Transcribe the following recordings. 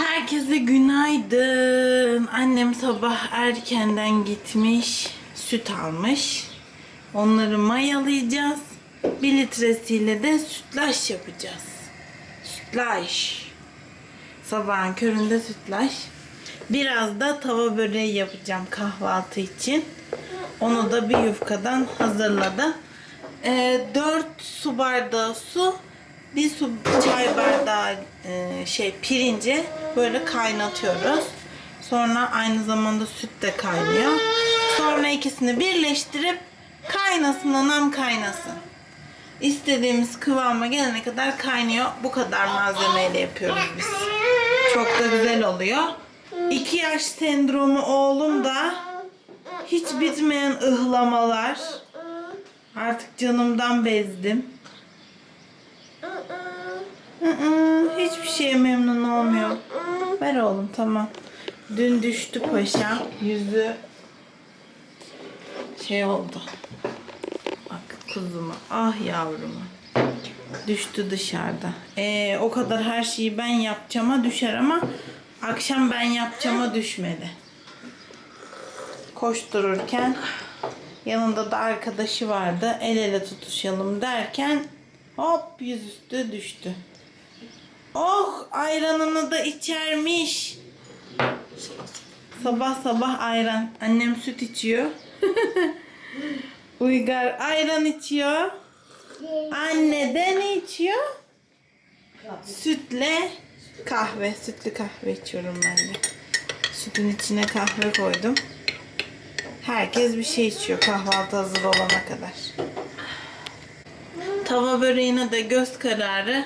Herkese günaydın. Annem sabah erkenden gitmiş, süt almış. Onları mayalayacağız. Bir litresiyle de sütlaç yapacağız. Sütlaç. Sabahın köründe sütlaç. Biraz da tava böreği yapacağım kahvaltı için. Onu da bir yufkadan hazırladım. Ee, 4 su bardağı su, bir su çay bardağı e, şey pirinci böyle kaynatıyoruz. Sonra aynı zamanda süt de kaynıyor. Sonra ikisini birleştirip kaynasın anam kaynasın. İstediğimiz kıvama gelene kadar kaynıyor. Bu kadar malzemeyle yapıyoruz biz. Çok da güzel oluyor. 2 yaş sendromu oğlum da hiç bitmeyen ıhlamalar. Artık canımdan bezdim. Hiçbir şeye memnun olmuyor. Ver oğlum tamam. Dün düştü paşa. Yüzü şey oldu. Bak kuzuma. Ah yavruma. Düştü dışarıda. Ee, o kadar her şeyi ben yapacağıma düşer ama akşam ben yapacağıma düşmedi. Koştururken yanında da arkadaşı vardı. El ele tutuşalım derken hop yüzüstü düştü. Oh ayranını da içermiş. Sabah sabah ayran. Annem süt içiyor. Uygar ayran içiyor. Anne de ne içiyor? Sütle kahve. Sütlü kahve içiyorum ben de. Sütün içine kahve koydum. Herkes bir şey içiyor kahvaltı hazır olana kadar. Tava böreğine de göz kararı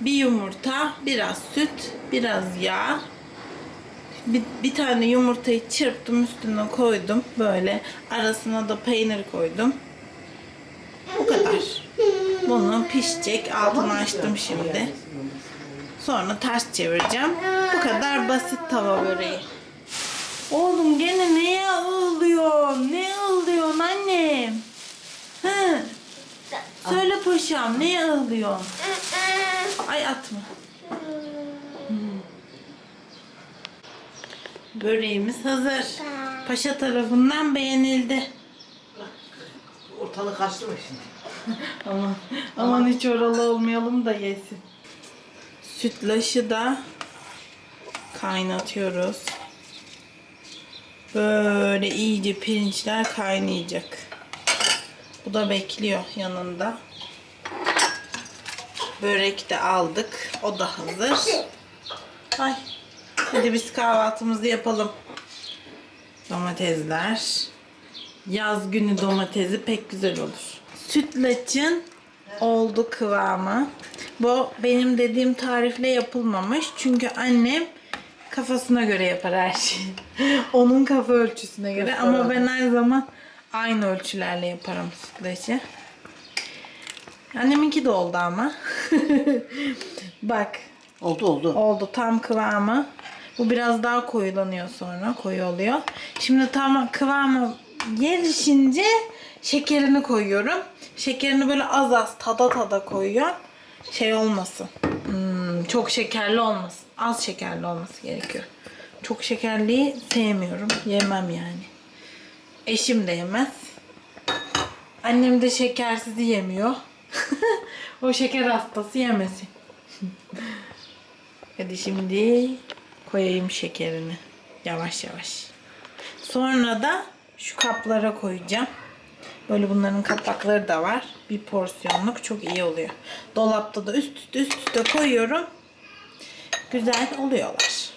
bir yumurta, biraz süt, biraz yağ. Bir, bir tane yumurtayı çırptım üstüne koydum böyle. Arasına da peynir koydum. Bu kadar. Bunu pişecek. Altını açtım şimdi. Sonra ters çevireceğim. Bu kadar basit tava böreği. Oğlum gene neye ağlıyorsun? Ne ağlıyorsun annem? Hı? Söyle paşam neye ağlıyorsun? Ay atma. Hmm. Böreğimiz hazır. Paşa tarafından beğenildi. Ortalık karıştırma şimdi. Aman, aman hiç oralı olmayalım da yesin. Sütlaşı da kaynatıyoruz. Böyle iyice pirinçler kaynayacak. Bu da bekliyor yanında. Börek de aldık. O da hazır. Ay. Hadi biz kahvaltımızı yapalım. Domatesler. Yaz günü domatesi pek güzel olur. Sütlaçın oldu kıvamı. Bu benim dediğim tarifle yapılmamış. Çünkü annem kafasına göre yapar her şeyi. Onun kafa ölçüsüne göre. Ama ben her zaman aynı ölçülerle yaparım sütlaçı. Anneminki de oldu ama. Bak Oldu oldu. oldu tam kıvamı. Bu biraz daha koyulanıyor sonra. Koyu oluyor. Şimdi tam kıvamı gelişince şekerini koyuyorum. Şekerini böyle az az tada tada koyuyorum. Şey olmasın. Hmm, çok şekerli olmasın. Az şekerli olması gerekiyor. Çok şekerliyi sevmiyorum. Yemem yani. Eşim de yemez. Annem de şekersizi yemiyor. o şeker hastası yemesin. Hadi şimdi koyayım şekerini. Yavaş yavaş. Sonra da şu kaplara koyacağım. Böyle bunların kapakları da var. Bir porsiyonluk çok iyi oluyor. Dolapta da üst üste üst üste koyuyorum. Güzel oluyorlar.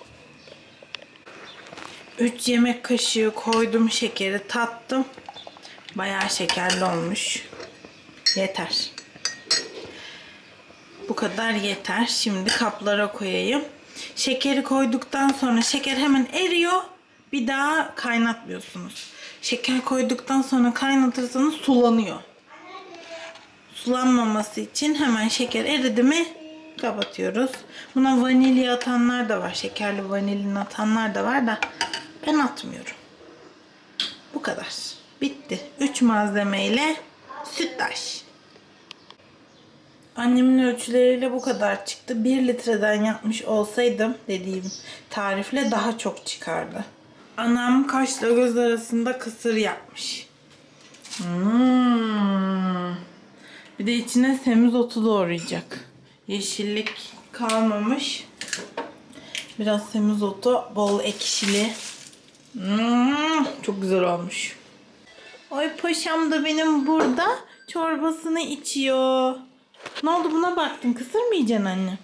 3 yemek kaşığı koydum şekeri tattım. Bayağı şekerli olmuş. Yeter. Bu kadar yeter. Şimdi kaplara koyayım. Şekeri koyduktan sonra şeker hemen eriyor. Bir daha kaynatmıyorsunuz. Şeker koyduktan sonra kaynatırsanız sulanıyor. Sulanmaması için hemen şeker eridi mi kapatıyoruz. Buna vanilya atanlar da var. Şekerli vanilin atanlar da var da ben atmıyorum. Bu kadar. Bitti. 3 malzemeyle sütlaç. Annemin ölçüleriyle bu kadar çıktı. 1 litreden yapmış olsaydım dediğim tarifle daha çok çıkardı. Anam kaşla göz arasında kısır yapmış. Hmm. Bir de içine semizotu doğrayacak. Yeşillik kalmamış. Biraz semizotu bol ekşili. Hmm, çok güzel olmuş. Oy paşam da benim burada çorbasını içiyor. Ne oldu buna baktın? Kısır mı yiyeceksin anne?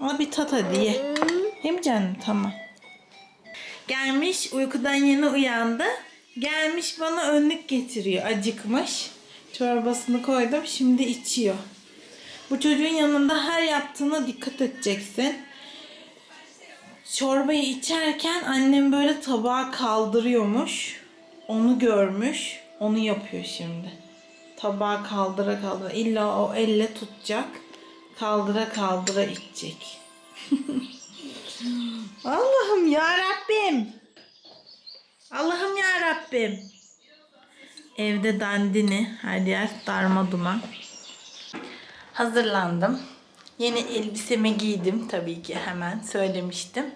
Al bir tat hadi ye. Yemeyeceksin Tamam. Gelmiş uykudan yeni uyandı. Gelmiş bana önlük getiriyor. Acıkmış. Çorbasını koydum. Şimdi içiyor. Bu çocuğun yanında her yaptığına dikkat edeceksin. Çorbayı içerken annem böyle tabağı kaldırıyormuş. Onu görmüş. Onu yapıyor şimdi. Tabağı kaldıra kaldıra. İlla o elle tutacak. Kaldıra kaldıra içecek. Allah'ım ya Rabbim. Allah'ım ya Rabbim. Evde dandini, her yer darma duman. Hazırlandım. Yeni elbisemi giydim tabii ki hemen söylemiştim.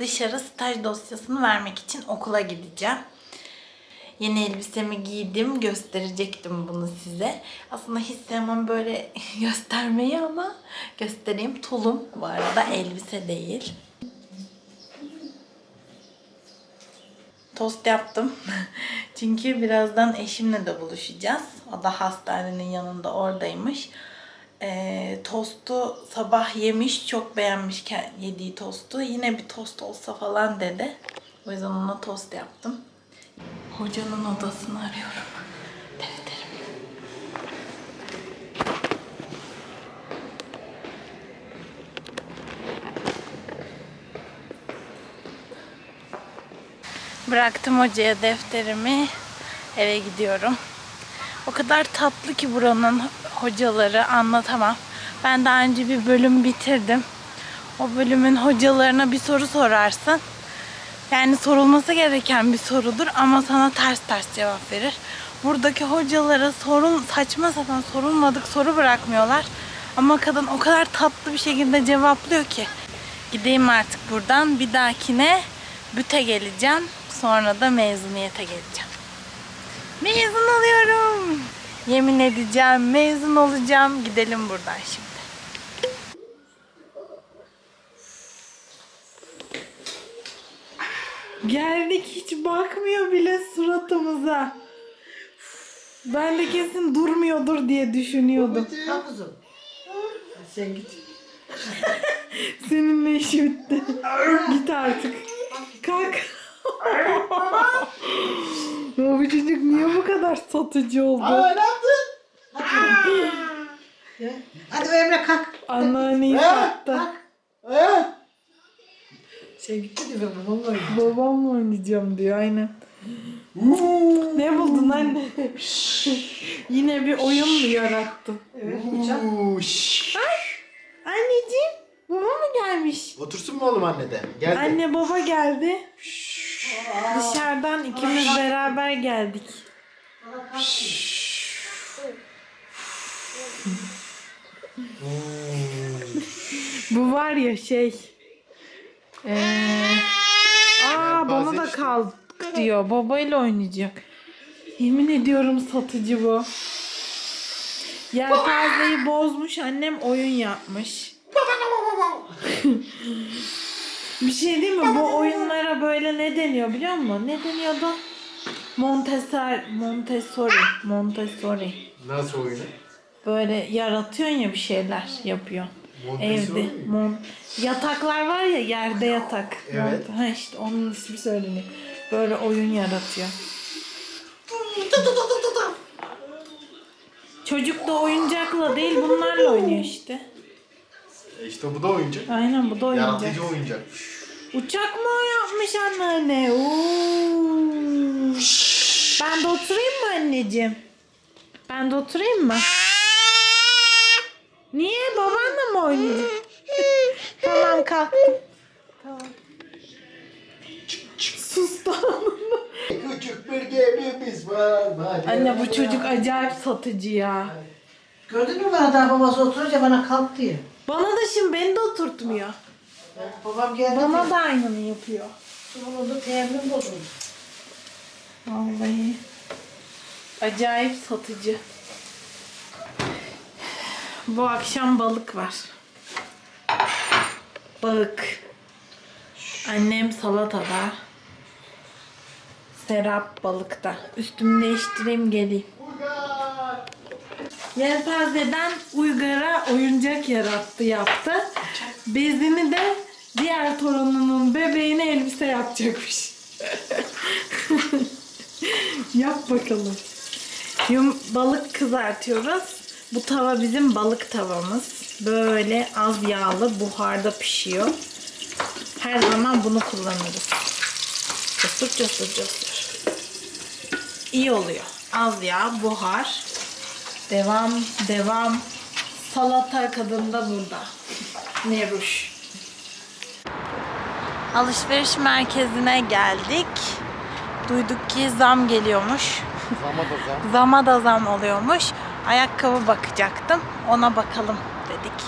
Dışarı staj dosyasını vermek için okula gideceğim. Yeni elbisemi giydim. Gösterecektim bunu size. Aslında hiç sevmem böyle göstermeyi ama göstereyim. Tulum bu arada elbise değil. Tost yaptım. Çünkü birazdan eşimle de buluşacağız. O da hastanenin yanında oradaymış. Ee, tostu sabah yemiş, çok beğenmiş yediği tostu. Yine bir tost olsa falan dedi. O yüzden ona tost yaptım. Hocanın odasını arıyorum. Defterim. Bıraktım hocaya defterimi. Eve gidiyorum. O kadar tatlı ki buranın hocaları anlatamam. Ben daha önce bir bölüm bitirdim. O bölümün hocalarına bir soru sorarsın. Yani sorulması gereken bir sorudur ama sana ters ters cevap verir. Buradaki hocalara sorun saçma sapan sorulmadık soru bırakmıyorlar. Ama kadın o kadar tatlı bir şekilde cevaplıyor ki. Gideyim artık buradan. Bir dahakine büte geleceğim. Sonra da mezuniyete geleceğim. Mezun oluyorum. Yemin edeceğim mezun olacağım. Gidelim buradan şimdi. Geldik hiç bakmıyor bile suratımıza. Ben de kesin durmuyordur diye düşünüyordum. Sen git. Seninle işi bitti. Git artık. Kalk. ya bu çocuk niye bu kadar satıcı oldu? Aa ne yaptın? Hadi. Ya, Hadi be Emre kalk. Anneanneyi Ha, sattı. kalk. Ha? Sen gitti ben babamla gittim. Babamla oynayacağım diyor aynen. Ne buldun anne? Yine bir oyun mu yarattın? Evet uçak. Uş. Anneciğim baba mı gelmiş? Otursun mu oğlum anne de? Gel de. Anne baba geldi. Dışarıdan ikimiz beraber geldik. Bu var ya şey. Ee, aa bana da kalk diyor. Babayla oynayacak. Yemin ediyorum satıcı bu. Yelpazeyi bozmuş annem oyun yapmış. Bir şey değil mi? Bu oyunlara böyle ne deniyor biliyor musun? Ne deniyordu? Montessori, Montessori, Montessori. Nasıl oyunu? Böyle yaratıyorsun ya bir şeyler yapıyorsun. Montessori Evde. mi? Mon yataklar var ya yerde yatak. Evet. Mont- ha işte onun ismi söyleniyor. Böyle oyun yaratıyor. Çocuk da oyuncakla değil bunlarla oynuyor işte. E işte bu da oyuncak. Aynen bu da oyuncak. Yaratıcı oyuncak. Uçak mı o yapmış anneanne? Oo. Ben de oturayım mı anneciğim? Ben de oturayım mı? Niye? Babanla mı oynayacak? tamam kalktım. Tamam. Sus tamam. Küçük bir gemimiz var. Macera Anne bu çocuk acayip satıcı ya. Gördün mü bana daha babası oturunca bana kalk diyor. Bana da şimdi beni de oturtmuyor. Babam geldi. Bana da aynını yapıyor. Bunun da temin bozuldu. Vallahi. Acayip satıcı. Bu akşam balık var. Balık. Annem salatada. Serap balıkta. Üstümü değiştireyim geleyim. Yelpazeden Uygar'a oyuncak yarattı yaptı. Bezini de diğer torununun bebeğine elbise yapacakmış. Yap bakalım. Yum, balık kızartıyoruz. Bu tava bizim balık tavamız. Böyle az yağlı buharda pişiyor. Her zaman bunu kullanırız. Cosur cosur cosur. İyi oluyor. Az yağ, buhar. Devam, devam. Salata kadında burada. Neruş. Alışveriş merkezine geldik. Duyduk ki zam geliyormuş. Zama da zam. Zama da zam oluyormuş. Ayakkabı bakacaktım. Ona bakalım dedik.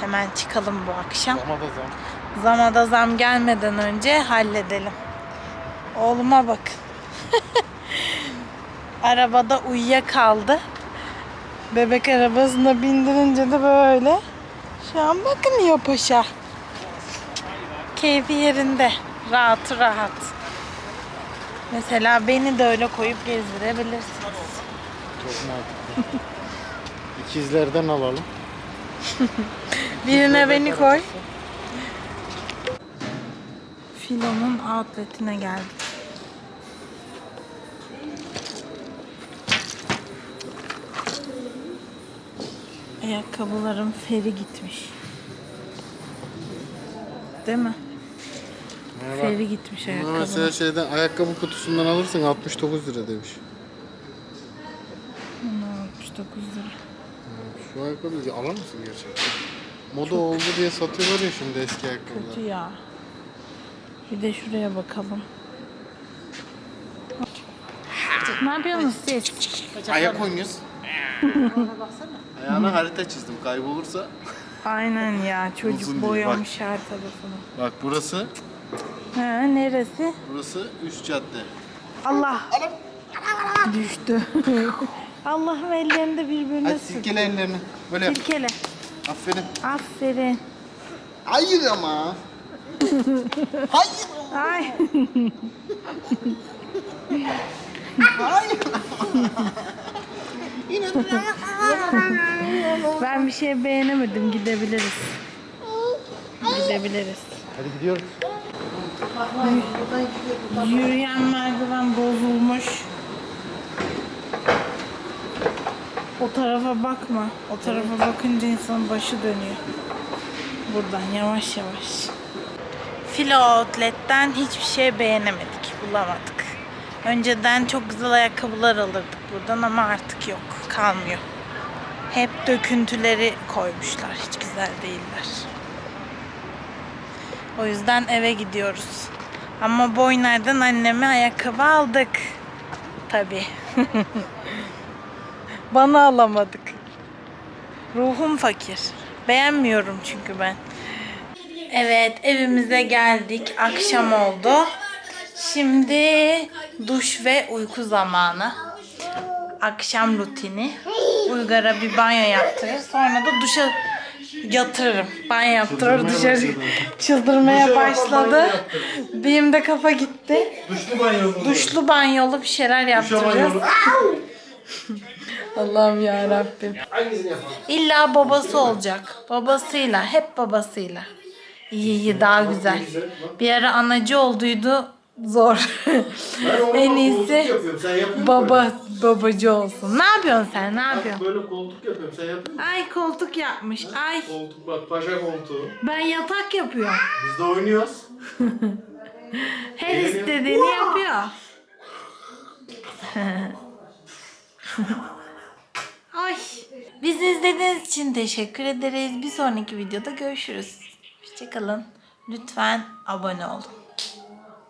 Hemen çıkalım bu akşam. Zama da zam. Zama da zam gelmeden önce halledelim. Oğluma bak. Arabada uyuyakaldı. Bebek arabasına bindirince de böyle. Şu an bakmıyor paşa. Keyfi yerinde. Rahat rahat. Mesela beni de öyle koyup gezdirebilirsiniz. Çok mantıklı. İkizlerden alalım. Birine beni koy. Filo'nun outletine geldik. Ayakkabılarım feri gitmiş. Değil mi? Feri gitmiş ayakkabı. mesela şeyden ayakkabı kutusundan alırsın 69 lira demiş. 69 lira. Şu ayakkabıyı alır mısın gerçekten? Moda oldu diye satıyorlar ya şimdi eski Kötü ayakkabıları. ya. Bir de şuraya bakalım. Ne yapıyorsunuz siz? Ayak oynuyoruz. Ayağına harita çizdim kaybolursa. Aynen ya Uzun çocuk değil, boyamış her tarafını. Bak burası, Ha, neresi? burası üst cadde. Allah. Düştü. Allah'ım ellerini de birbirine Hadi sür. silkele ellerini. Böyle yap. Silkele. Aferin. Aferin. Hayır ama. Hayır. Ay. ben bir şey beğenemedim. Gidebiliriz. Gidebiliriz. Hadi gidiyoruz. Yürüyen merdiven bozulmuş. O tarafa bakma. O tarafa bakınca insanın başı dönüyor. Buradan yavaş yavaş. Filo Outlet'ten hiçbir şey beğenemedik, bulamadık. Önceden çok güzel ayakkabılar alırdık buradan ama artık yok, kalmıyor. Hep döküntüleri koymuşlar, hiç güzel değiller. O yüzden eve gidiyoruz. Ama Boyner'den anneme ayakkabı aldık. Tabii. Bana alamadık. Ruhum fakir. Beğenmiyorum çünkü ben. Evet evimize geldik. Akşam oldu. Şimdi duş ve uyku zamanı. Akşam rutini. Uygar'a bir banyo yaptırır. Sonra da duşa yatırırım. Banyo yaptırır dışarı çıldırmaya başladı. Benim de kafa gitti. Duşlu banyo Duşlu banyolu bir şeyler yaptıracağız. Allah'ım ya Rabbim. Hangisini yapalım? İlla babası olacak. Babasıyla, hep babasıyla. İyi iyi daha güzel. Bir ara anacı olduydu zor. en iyisi yapıyorum. Sen yapıyor baba babacı olsun. Ne yapıyorsun sen? Ne yapıyorsun? Böyle koltuk yapıyorum. Sen yapıyor musun? Ay koltuk yapmış. Ay Koltuk bak paşa koltuğu. ben yatak yapıyorum. Biz de oynuyoruz. Her istediğini yapıyor. Bizi izlediğiniz için teşekkür ederiz. Bir sonraki videoda görüşürüz. Hoşçakalın. Lütfen abone olun.